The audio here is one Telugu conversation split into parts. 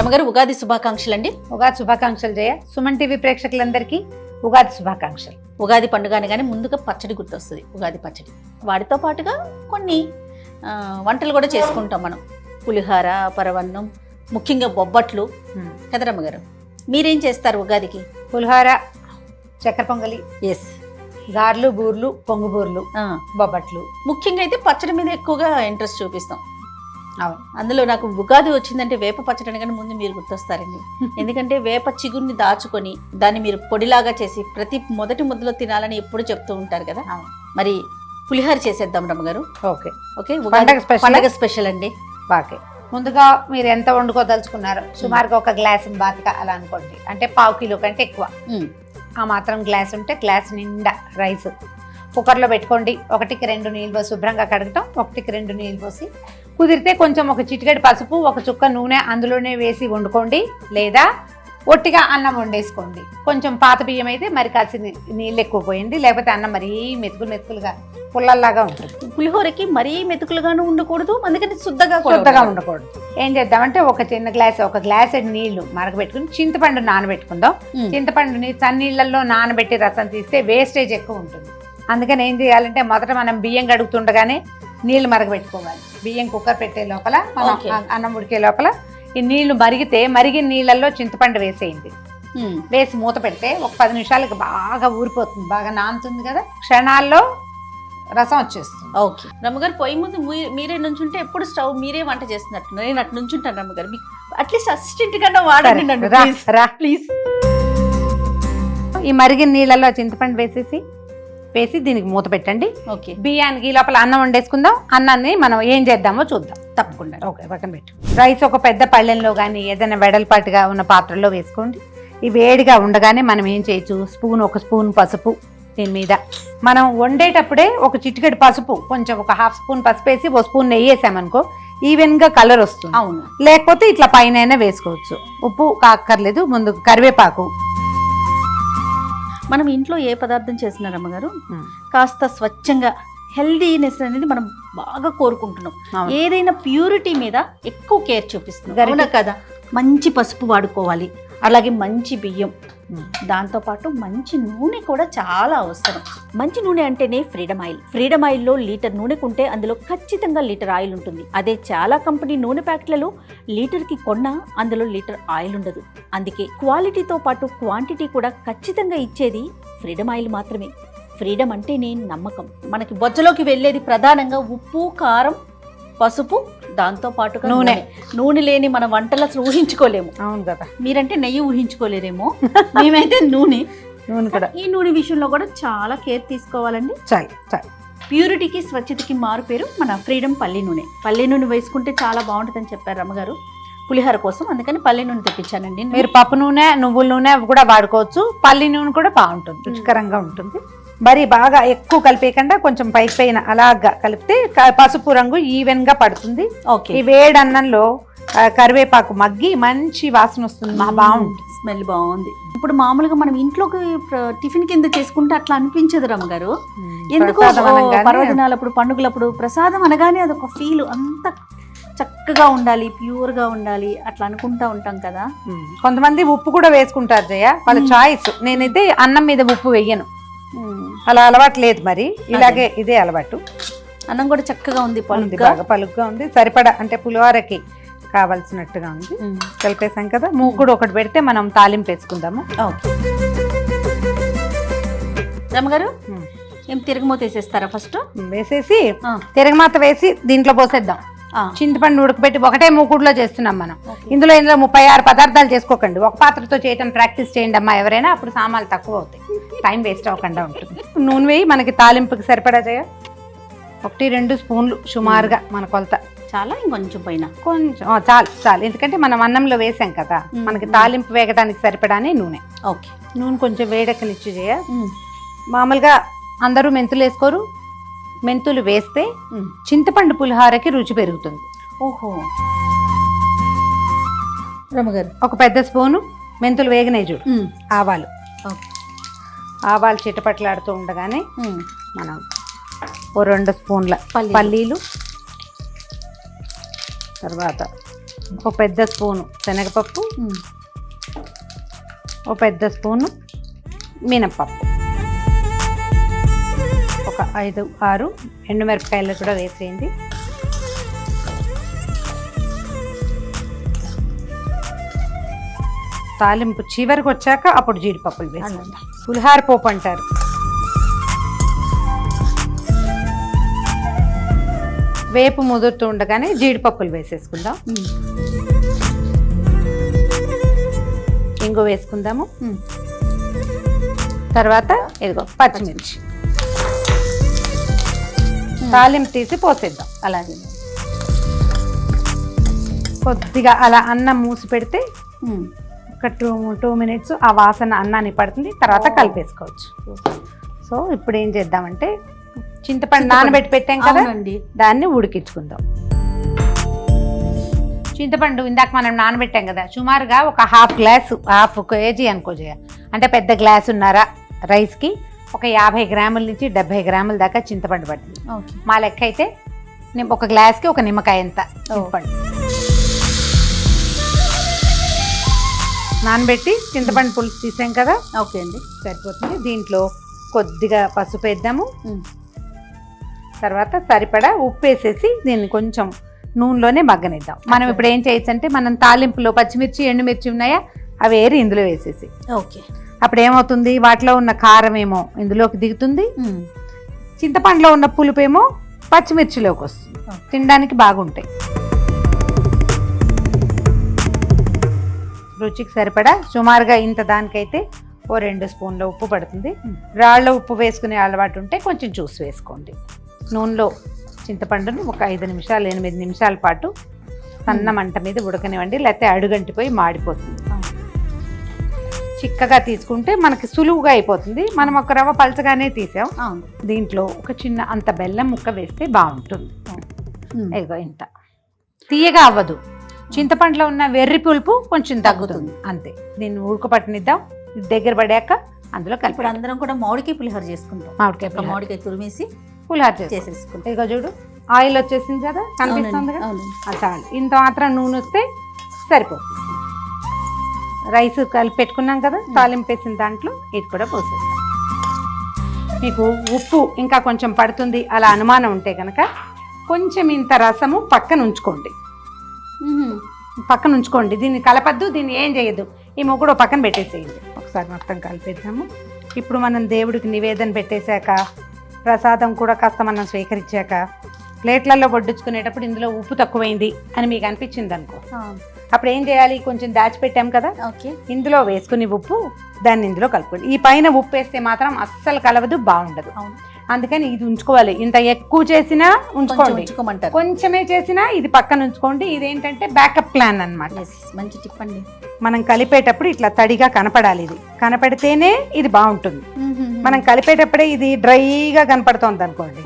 రమగారు ఉగాది శుభాకాంక్షలు అండి. ఉగాది శుభాకాంక్షలు జయ. సుమన్ టీవీ ప్రేక్షకులందరికీ ఉగాది శుభాకాంక్షలు. ఉగాది పండుగ అనగానే ముందుగా పచ్చడి గుర్తొస్తుంది ఉగాది పచ్చడి. వాటితో పాటుగా కొన్ని వంటలు కూడా చేసుకుంటాం మనం. పులిహార పరవన్నం ముఖ్యంగా బొబ్బట్లు. కదా రమ్మగారు మీరేం చేస్తారు ఉగాదికి? పులిహోర చక్కెర పొంగలి ఎస్ గార్లు బూర్లు పొంగు బూర్లు బొబ్బట్లు. ముఖ్యంగా అయితే పచ్చడి మీద ఎక్కువగా ఇంట్రెస్ట్ చూపిస్తాం. అందులో నాకు ఉగాది వచ్చిందంటే వేప పచ్చడి అనగానే ముందు మీరు గుర్తొస్తారండి. ఎందుకంటే వేప చిగురిని దాచుకొని దాన్ని మీరు పొడిలాగా చేసి ప్రతి మొదటి ముద్దలో తినాలని ఎప్పుడు చెప్తూ ఉంటారు కదా? మరి పులిహోర చేసేద్దాం రమ్మగారు. ఓకే. ఓకే పండగ స్పెషల్? అండి. బాకే ముందుగా మీరు ఎంత వండుకోదలుచుకున్నారు సుమారుగా ఒక గ్లాస్ బాతిక అలా అనుకోండి. అంటే పావు కిలో కంటే ఎక్కువ. ఆ మాత్రం గ్లాస్ ఉంటే గ్లాస్ నిండా రైస్. కుక్కర్లో పెట్టుకోండి. ఒకటికి రెండు నీళ్ళు పోసి శుభ్రంగా కడగటం ఒకటికి రెండు నీళ్ళు పోసి కుదిరితే కొంచెం ఒక చిటికెడు పసుపు ఒక చుక్క నూనె అందులోనే వేసి వండుకోండి. లేదా ఒట్టిగా అన్నం వండేసుకోండి. కొంచెం పాత బియ్యం అయితే మరి కాసి నీళ్ళు ఎక్కువ పోయండి. లేకపోతే అన్నం మరీ మెతుకులు మెతుకులుగా పుల్లల్లాగా ఉంటుంది. పులిహోరకి మరీ మెతుకులుగాను ఉండకూడదు అందుకని శుద్ధగా శుద్ధగా. ఉండకూడదు. ఏం చేద్దామంటే ఒక చిన్న గ్లాస్ ఒక గ్లాస్ నీళ్ళు మరగబెట్టుకుని చింతపండు నానబెట్టుకుందాం. చింతపండుని చన్నీళ్ళల్లో నానబెట్టి రసం తీస్తే వేస్టేజ్ ఎక్కువ ఉంటుంది. అందుకని ఏం చేయాలంటే మొదట మనం బియ్యం కడుగుతుండగానే నీళ్ళు మరగబెట్టుకోవాలి. బియ్యం కుక్కర్ పెట్టే లోపల మనం అన్నం ఉడికే లోపల ఈ నీళ్ళు మరిగితే మరిగిన నీళ్ళల్లో చింతపండు వేసేయండి. వేసి మూత పెడితే ఒక పది నిమిషాలకి బాగా ఊరిపోతుంది బాగా నానుతుంది కదా. క్షణాల్లో రసం వచ్చేస్తుంది. ఓకే. రమ్మగారు పొయ్యి ముందు మీరే నుంచుంటే ఎప్పుడు స్టవ్ మీరే వంట చేస్తున్నట్టు. నేను అటు నుంచుంటాను రమ్మగారు. మీకు అట్లీస్ట్ అసిస్టెంట్ కన్నా వాడండి. ప్లీజ్. ఈ మరిగిన నీళ్ళల్లో చింతపండు వేసేసి వేసి దీనికి మూత పెట్టండి. ఓకే. బియ్యానికి ఈ లోపల అన్నం వండేసుకుందాం. అన్నాన్ని మనం ఏం చేద్దామో చూద్దాం. తప్పకుండా. ఓకే పక్కన పెట్టు. రైస్ ఒక పెద్ద పళ్ళెంలో కానీ ఏదైనా వెడల్పాటుగా ఉన్న పాత్రలో వేసుకోండి. ఈ వేడిగా ఉండగానే మనం ఏం చేయొచ్చు? స్పూన్ ఒక స్పూన్ పసుపు దీని మీద. మనం వండేటప్పుడే ఒక చిటికెడు పసుపు కొంచెం ఒక హాఫ్ స్పూన్ పసుపు వేసి ఒక స్పూన్ నెయ్యి వేసామనుకో ఈవెన్గా కలర్ వస్తుంది. అవును. లేకపోతే ఇట్లా పైన వేసుకోవచ్చు. ఉప్పు కాక్కర్లేదు ముందు కరివేపాకు. మనం ఇంట్లో ఏ పదార్థం చేసినా రమ్మగారు కాస్త స్వచ్ఛంగా హెల్దీనెస్ అనేది మనం బాగా కోరుకుంటున్నాం. ఏదైనా ప్యూరిటీ మీద ఎక్కువ కేర్ చూపిస్తున్నాం. కదా? మంచి పసుపు వాడుకోవాలి. అలాగే మంచి బియ్యం. దాంతోపాటు మంచి నూనె కూడా చాలా అవసరం. మంచి నూనె అంటేనే ఫ్రీడమ్ ఆయిల్. ఫ్రీడమ్ ఆయిల్లో లీటర్ నూనె కొంటే అందులో ఖచ్చితంగా లీటర్ ఆయిల్ ఉంటుంది. అదే చాలా కంపెనీ నూనె ప్యాకెట్లలో లీటర్కి కొన్నా అందులో లీటర్ ఆయిల్ ఉండదు. అందుకే క్వాలిటీతో పాటు క్వాంటిటీ కూడా ఖచ్చితంగా ఇచ్చేది ఫ్రీడమ్ ఆయిల్ మాత్రమే. ఫ్రీడమ్ అంటేనే నమ్మకం. మనకి బొజ్జలోకి వెళ్ళేది ప్రధానంగా ఉప్పు కారం పసుపు దాంతో పాటుగా నూనె. నూనె. లేని మన వంటలు అసలు ఊహించుకోలేము. అవును కదా. మీరంటే నెయ్యి ఊహించుకోలేరేమో. మేమైతే నూనె. నూనె కూడా. ఈ నూనె విషయంలో కూడా చాలా కేర్ తీసుకోవాలండి. చాలు చాలు. ప్యూరిటీకి స్వచ్ఛతకి మారు పేరు మన ఫ్రీడమ్ పల్లి నూనె. పల్లి నూనె వేసుకుంటే చాలా బాగుంటుందని చెప్పారు అమ్మగారు పులిహోర కోసం అందుకని పల్లి నూనె తెప్పించానండి. మీరు పప్పు నూనె నువ్వుల నూనె కూడా వాడుకోవచ్చు. పల్లి నూనె కూడా బాగుంటుంది రుచికరంగా ఉంటుంది. మరి బాగా ఎక్కువ కలిపేయకుండా కొంచెం పైకి పైన అలాగా కలిపితే పసుపు రంగు ఈవెన్గా పడుతుంది. ఓకే. ఈ వేడి అన్నంలో కరివేపాకు మగ్గి మంచి వాసన వస్తుంది. బాగుంటుంది స్మెల్ బాగుంది. ఇప్పుడు మామూలుగా మనం ఇంట్లోకి టిఫిన్ కింద చేసుకుంటే అట్లా అనిపించదు రమ్మగారు ఎందుకు ప్రసాదం అనగానే పర్వదినాలప్పుడు పండుగలప్పుడు ప్రసాదం అనగానే అదొక ఫీల్ అంత చక్కగా ఉండాలి ప్యూర్గా ఉండాలి అట్లా అనుకుంటా ఉంటాం కదా. కొంతమంది ఉప్పు కూడా వేసుకుంటారు జయ. వాళ్ళ చాయిస్ నేనైతే అన్నం మీద ఉప్పు వేయను. అలా అలవాటు లేదు మరి. ఇలాగే ఇదే అలవాటు. అన్నం కూడా చక్కగా ఉంది ఉంది బాగా పలుగ్గా ఉంది. సరిపడా అంటే పులిహోరకి కావాల్సినట్టుగా ఉంది. కలిపేసాం కదా. మూకుడు ఒకటి పెడితే మనం తాలింపు వేసుకుందాము. ఓకే. రమ్మగారు. ఏం తిరగమూత వేసేస్తారా ఫస్ట్? వేసేసి తిరగమాత వేసి దీంట్లో పోసేద్దాం. చింతపండు ఉడకబెట్టి ఒకటే మూకుడులో చేస్తున్నాం మనం. ఇందులో ఇందులో ముప్పై ఆరు పదార్థాలు చేసుకోకండి. ఒక పాత్రతో చేయటం ప్రాక్టీస్ చేయండి అమ్మా ఎవరైనా అప్పుడు సామాన్లు తక్కువ అవుతాయి. టైం వేస్ట్ అవ్వకుండా ఉంటుంది. నూనె వేయి మనకి తాలింపుకి సరిపడా చేయ. ఒకటి రెండు స్పూన్లు సుమారుగా మన కొలత. చాలా ఇంకొంచెం పైన కొంచెం చాలు చాలు. ఎందుకంటే మనం అన్నంలో వేసాం కదా. మనకి తాలింపు వేగడానికి సరిపడానే నూనె. ఓకే. నూనె కొంచెం వేడెక్కనిచ్చి చేయ. మామూలుగా అందరూ మెంతులు వేసుకోరు మెంతులు వేస్తే చింతపండు పులిహారకి రుచి పెరుగుతుంది. ఓహో. రమ్మగారు. ఒక పెద్ద స్పూను మెంతులు వేగనే చూడు. ఆవాలు. ఆవాలు చిటపట్లాడుతూ ఉండగానే మనం ఓ రెండు స్పూన్ల పల్లీలు. తర్వాత ఒక పెద్ద స్పూను శనగపప్పు. ఒక పెద్ద స్పూను మినప్పప్పు. ఒక ఐదు ఆరు ఎండుమిరపకాయలు కూడా వేసేయండి. తాలింపు చివరికి వచ్చాక అప్పుడు జీడిపప్పులు వేసుకుందాం పులిహార పోపు అంటారు. వేపు ముదురుతూ ఉండగానే జీడిపప్పులు వేసేసుకుందాం. ఇంగు వేసుకుందాము. తర్వాత ఇదిగో పచ్చిమిర్చి. తాలింపు తీసి పోసేద్దాం. అలాగే. కొద్దిగా అలా అన్నం మూసి పెడితే. ఒక టూ టూ మినిట్స్ ఆ వాసన అన్నాన్ని పడుతుంది. తర్వాత కలిపేసుకోవచ్చు. సో ఇప్పుడు ఏం చేద్దామంటే చింతపండు నానబెట్టి పెట్టాం కదా? దాన్ని ఉడికించుకుందాం. చింతపండు ఇందాక మనం నానబెట్టాం కదా? సుమారుగా ఒక హాఫ్ గ్లాస్ హాఫ్ కేజీ అనుకో. అంటే పెద్ద గ్లాస్ ఉన్నారా రైస్కి ఒక యాభై గ్రాముల నుంచి డెబ్బై గ్రాముల దాకా చింతపండు పడుతుంది. మా లెక్క అయితే ఒక గ్లాస్కి ఒక నిమ్మకాయ ఎంత చింతపండు. నానబెట్టి చింతపండు పులుసు తీసాం కదా? ఓకే అండి. సరిపోతుంది. దీంట్లో కొద్దిగా పసుపు వేద్దాము. తర్వాత సరిపడా ఉప్పు వేసేసి దీన్ని కొంచెం నూనెలోనే మగ్గనిద్దాం. మనం ఇప్పుడు ఏం చేయొచ్చు అంటే మనం తాలింపులో పచ్చిమిర్చి ఎండుమిర్చి ఉన్నాయా? అవి ఏరి ఇందులో వేసేసి. ఓకే. అప్పుడు ఏమవుతుంది వాటిలో ఉన్న కారం ఏమో ఇందులోకి దిగుతుంది. చింతపండులో ఉన్న పులుపు ఏమో పచ్చిమిర్చిలోకి వస్తుంది. తినడానికి బాగుంటాయి. రుచికి సరిపడా సుమారుగా ఇంత దానికైతే ఓ రెండు స్పూన్ల ఉప్పు పడుతుంది. రాళ్ళ ఉప్పు వేసుకునే అలవాటు ఉంటే కొంచెం జ్యూస్ వేసుకోండి. నూనెలో చింతపండును ఒక ఐదు నిమిషాలు ఎనిమిది నిమిషాల పాటు సన్న మంట మీద ఉడకనివ్వండి. లేకపోతే అడుగంటిపోయి మాడిపోతుంది. చిక్కగా తీసుకుంటే మనకి సులువుగా అయిపోతుంది. మనం ఒక రవ్వ పలచగానే తీసాం. దీంట్లో ఒక చిన్న అంత బెల్లం ముక్క వేస్తే బాగుంటుంది. ఇదిగో ఇంత. తీయగా అవ్వదు. చింతపండులో ఉన్న వెర్రి పులుపు కొంచెం తగ్గుతుంది. అంతే. దీన్ని ఉడకపట్టనిద్దాం దగ్గర పడాక అందులో కలిపి అందరం కూడా మామిడికాయ పులిహోర చేసుకుంటాం. మామిడికాయ. మామిడికాయ తురిమేసి పులిహార చేసేసుకుంటాం. ఇదిగో చూడు. ఆయిల్ వచ్చేసింది కదా? కనిపిస్తుంది కదా? చాలు. ఇంత మాత్రం నూనె వస్తే సరిపోతుంది. రైస్ కలిపి పెట్టుకున్నాం కదా తాలింపు వేసిన దాంట్లో ఇది కూడా పోసేస్తాం మీకు ఉప్పు ఇంకా కొంచెం పడుతుంది అలా అనుమానం ఉంటే కనుక కొంచెం ఇంత రసము పక్కన ఉంచుకోండి. పక్కన ఉంచుకోండి. దీన్ని కలపద్దు దీన్ని ఏం చేయొద్దు. ఈ ముగ్గుడు పక్కన పెట్టేసేయండి. ఒకసారి మొత్తం కలిపేద్దాము. ఇప్పుడు మనం దేవుడికి నివేదన పెట్టేశాక ప్రసాదం కూడా కాస్త మనం స్వీకరించాక ప్లేట్లలో వడ్డించుకునేటప్పుడు ఇందులో ఉప్పు తక్కువైంది అని మీకు అనిపించింది అనుకో అప్పుడు ఏం చేయాలి? కొంచెం దాచిపెట్టాం కదా. ఓకే. ఇందులో వేసుకుని ఉప్పు దాన్ని ఇందులో కలుపుకోండి. ఈ పైన ఉప్పు వేస్తే మాత్రం అస్సలు కలవదు బాగుండదు. అందుకని ఇది ఉంచుకోవాలి. ఇంత ఎక్కువ చేసినా ఉంచుకోండి. ఉంచుకోమంటారు. కొంచెమే చేసినా ఇది పక్కన ఉంచుకోండి. ఇదేంటంటే బ్యాకప్ ప్లాన్ అన్నమాట. Yes, మంచి టిప్ అండి. మనం కలిపేటప్పుడు ఇట్లా తడిగా కనపడాలి ఇది. కనపడితేనే ఇది బాగుంటుంది. మనం కలిపేటప్పుడే ఇది డ్రైగా కనపడుతోంది అనుకోండి.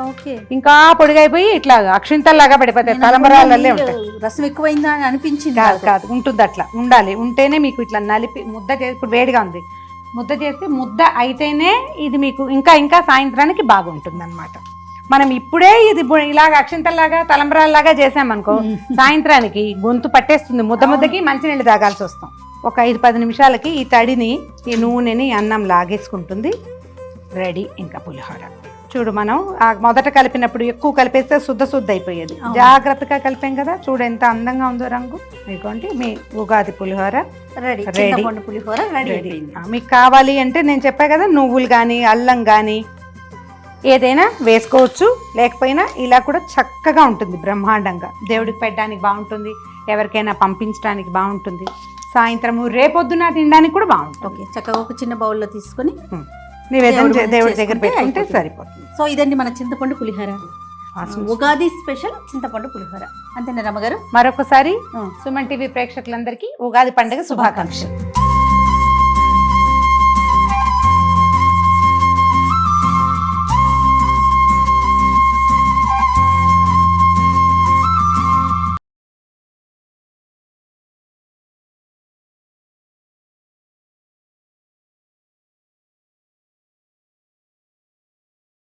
ఇంకా పొడిగైపోయి ఇట్లా అక్షింతల్లాగా పడిపోతాయి తలంబరాలల్లే అనుకున్నా ఉంటాయి. రసం ఎక్కువైందా అని అనిపించింది కాదు. కాదు ఉంటుంది అట్లా. ఉండాలి. ఉంటేనే మీకు ఇట్లా నలిపి ముద్ద చేసి ఇప్పుడు వేడిగా ఉంది. ముద్ద చేస్తే ముద్ద అయితేనే ఇది మీకు ఇంకా ఇంకా సాయంత్రానికి బాగుంటుంది అనమాట మనం ఇప్పుడే ఇది ఇలాగ అక్షింతల్లాగా తలంబరాల్లాగా చేసామనుకో సాయంత్రానికి గొంతు పట్టేస్తుంది. ముద్ద ముద్దకి మంచినీళ్ళు తాగాల్సి వస్తాం. ఒక ఐదు పది నిమిషాలకి ఈ తడిని ఈ నూనెని అన్నం లాగేసుకుంటుంది. రెడీ ఇంకా పులిహోర. చూడు మనం ఆ మొదట కలిపినప్పుడు ఎక్కువ కలిపేస్తే శుద్ధ శుద్ధ అయిపోయేది. జాగ్రత్తగా కలిపాం కదా చూడు ఎంత అందంగా ఉందో రంగు. మీకోండి మీ ఉగాది పులిహోర రెడీ. పులిహోర రెడీ మీకు కావాలి అంటే నేను చెప్పా కదా నువ్వులు కానీ అల్లం కానీ ఏదైనా వేసుకోవచ్చు. లేకపోయినా ఇలా కూడా చక్కగా ఉంటుంది బ్రహ్మాండంగా. దేవుడికి పెట్టడానికి బాగుంటుంది ఎవరికైనా పంపించడానికి బాగుంటుంది. సాయంత్రము రేపొద్దున తినడానికి కూడా బాగుంటుంది. ఓకే చక్కగా ఒక చిన్న బౌల్లో తీసుకొని. నివేదన దేవుడి దగ్గర పెట్టుకుంటే. సరిపోతుంది. సో ఇదండి మన చింతపండు పులిహోర. ఉగాది స్పెషల్ చింతపండు పులిహోర. అంతేనా రమ్మగారు? మరొకసారి. సుమన్ టీవీ ప్రేక్షకులందరికీ ఉగాది పండుగ శుభాకాంక్షలు.